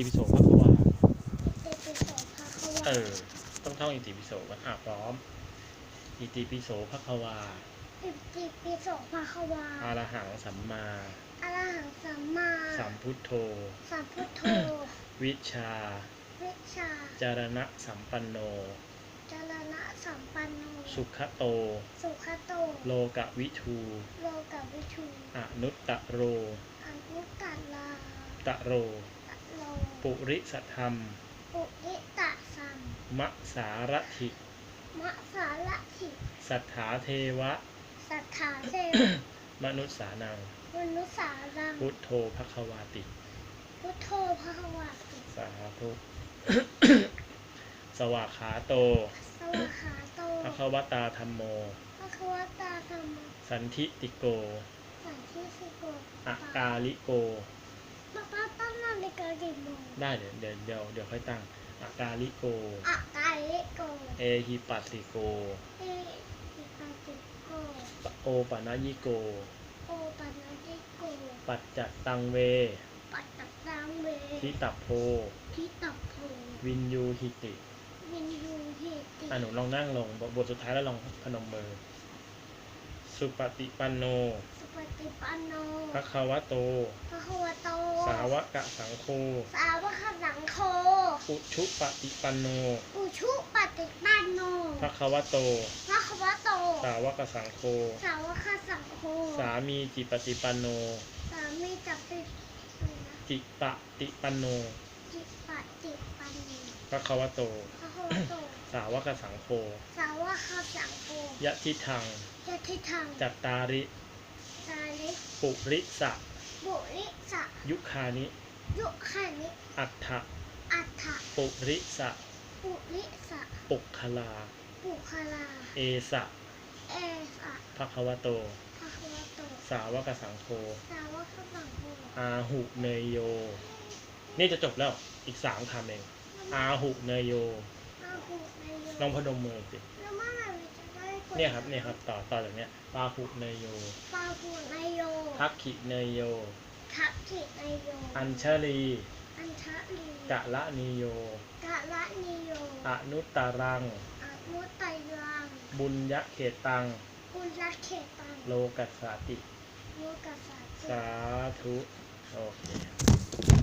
ติปิโสพระควาติปิโสภะคะวาเออ ต้องท่องอิติปิโสกันอะพร้อม อิติปิโสพระควาอิติปิโสภะคะวาอารหังสัมมาอรหังสัมมาสัมพุทโธ สัมพุทโธ วิชา วิชา จารณะสัมปันโนจรณะสัมปันโน สุขโต สุขโต โลกวิทู โลกวิชูอนุตตะโร อนุตตรลาตะโรตะโล ปุริสธรรม ปุริตะสัมมะสารถิมะสาระถิสัทธาเทวะ สัทธาเทวมนุษสานัง มนุสารัง พุทโธภควาติ พุทโธภะคะวาติ สาธุสวากขาโต สวากขาโตภควตาธรรมโมภะคะวตาธรรมสันทิติโก สันทิสิโกอากาลิโกป้าป้า ตั้งนาฬิกากี่โมงได้เดี๋ยวเดี๋ยวเดี๋ยวเดี๋ยวค่อยตั้งอากาลิโก อากาลิโกเอหิปัสสิโก เออิปาติโกโอปะนะยิโก โอปานาติโกปัจจตังเว ปัตตตังเวทิตัพโพพิตัพโพวินยูหิติวินยูหิติอะหนูลองนั่งลงบทบทสุดท้ายแล้วลองพนมมือ สุปฏิปันโน สุปฏิปันโนภควโต พระควโตสาวกสังโฆ สาวกสังโฆอุชุปฏิปันโน อุชุปฏิปันโนภควโตพระควโต สาวกสังโฆ สาวกสังโฆ สามีจิปฏิปันโน สามีจับติอะไรนะจิปฏิปันโน จิปฏิปันโนภควโตพระควโต สาวกสังโฆ สาวกสังโฆ ยะทิทัง ยะทิทัง จัตตาริสาลิปุริสะ บุริสะยุคานิ ยุขานิ อัฏฐะอัฏฐะปุริสะปุริสะปุคลา ปุคลา เอสะเอสะภควโตพระควโต สาวกสังโฆ สาวกสังโฆ อาหุเนยโย นี่จะจบแล้วอีกสามคำเอง อาหุเนยโย อาหุในโยลองพนมมือสิแล้ว เมื่อไหร่เราจะได้กดเนี่ยครับเนี่ยครับต่อต่อจากเนี้ยปาหุเนยโย ปาหุในโยทักขิเนยโย ทักขิในโย อัญชลีอัญชลีกะละนิโยกะละนิโยอนุตตรังอนุตตรัง บุญยะเขตังกุลเขตัง โลกัสสาติ โลกัสสาติ สาธุ โอเค